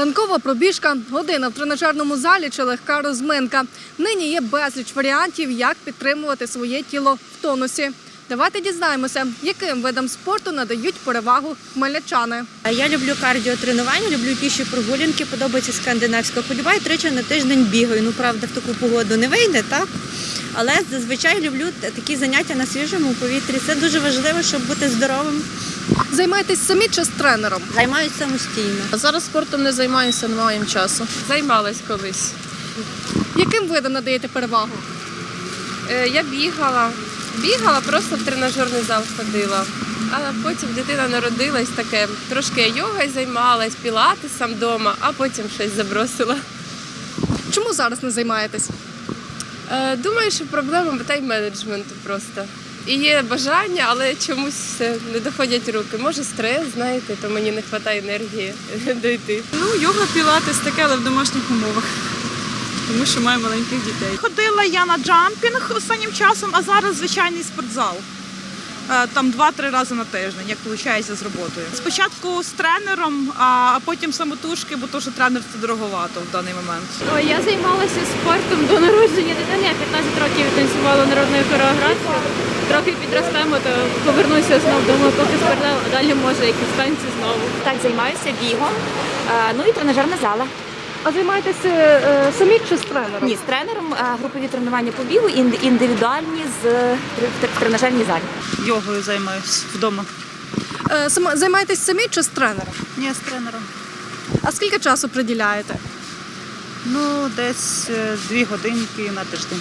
Ранкова пробіжка, година в тренажерному залі чи легка розминка. Нині є безліч варіантів, як підтримувати своє тіло в тонусі. Давайте дізнаємося, яким видам спорту надають перевагу хмельничани. Я люблю кардіотренування, люблю піші прогулянки, подобається скандинавська ходьба і тричі на тиждень бігаю. Ну, правда, в таку погоду не вийде, так? Але зазвичай люблю такі заняття на свіжому повітрі. Це дуже важливо, щоб бути здоровим. Займайтесь самі чи з тренером. Займаюся самостійно. А Зараз спортом не займаюся, не маю часу. Займалась колись. Яким видам надаєте перевагу? Е, Я бігала. Бігала, просто в тренажерний зал ходила. А потім дитина народилась таке. Трошки я йогою займалась, пілатесом вдома, а потім щось забросила. Чому зараз не займаєтесь? Е, Думаю, що проблема тайм-менеджменту просто. І є бажання, але чомусь не доходять руки. Може, стрес, знаєте, то мені не вистачає енергії дойти. Ну, йога, пілатес таке, але в домашніх умовах. Тому що маю маленьких дітей. Ходила я на джампінг останнім часом, а зараз звичайний спортзал. Е, Там два-три рази на тиждень, як виходить з роботою. Спочатку з тренером, а потім самотужки, бо то, що тренер це дороговато в даний момент. Ой, я займалася спортом до народження дитини. Я 15 років танцювала народною хореографією. Трохи підростемо, то повернуся знову. Думаю, поки спортзал, а далі може якісь танці знову. Так, займаюся бігом, е, ну і тренажерна зала. А займаєтесь е, самі чи з тренером? Ні, з тренером е, групові тренування по бігу, ін- індивідуальні з в тренажерній залі. Йогою займаюся вдома. Е, сама- Займаєтесь самі чи з тренером? Ні, з тренером. А скільки часу приділяєте? Ну, десь е, дві годинки на тиждень.